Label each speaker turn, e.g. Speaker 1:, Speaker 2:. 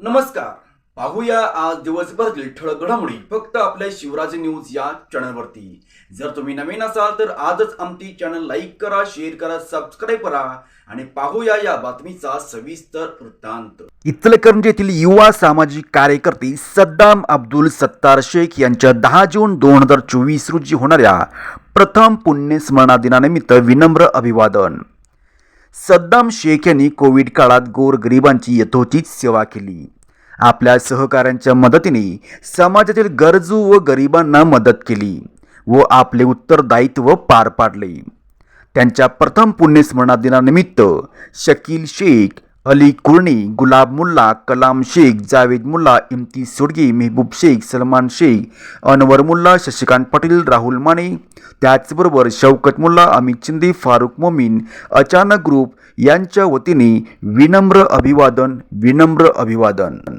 Speaker 1: नमस्कार. पाहूया आज दिवसभरातील ठळक घडामोडी. फक्त आपल्या शिवराज न्यूज या चॅनलवरती. जर तुम्ही नवीन असाल तर आजच आमची चॅनल लाईक करा शेअर करा सबस्क्राईब करा आणि पाहूया या बातमीचा सविस्तर वृत्तांत. इचलकरंजी येथील युवा सामाजिक कार्यकर्ते सद्दाम अब्दुल सत्तार शेख यांच्या दहा जून दोन हजार चोवीस रोजी होणाऱ्या प्रथम पुण्यस्मरणा दिनानिमित्त विनम्र अभिवादन. सद्दाम शेख यांनी कोविड काळात गोरगरिबांची यथोचित सेवा केली. आपल्या सहकाऱ्यांच्या मदतीने समाजातील गरजू व गरिबांना मदत केली व आपले उत्तरदायित्व पार पाडले. त्यांच्या प्रथम पुण्यस्मरणा दिनानिमित्त शकील शेख अली कुर्णी गुलाब मुल्ला कलाम शेख जावेद मुल्ला इम्ती सोडगी मेहबूब शेख सलमान शेख अनवर मुल्ला शशिकांत पाटील राहुल माने. त्याचबरोबर शौकत मुल्ला अमित शिंदे फारुख मोमीन अचानक ग्रुप यांच्या वतीने विनम्र अभिवादन विनम्र अभिवादन.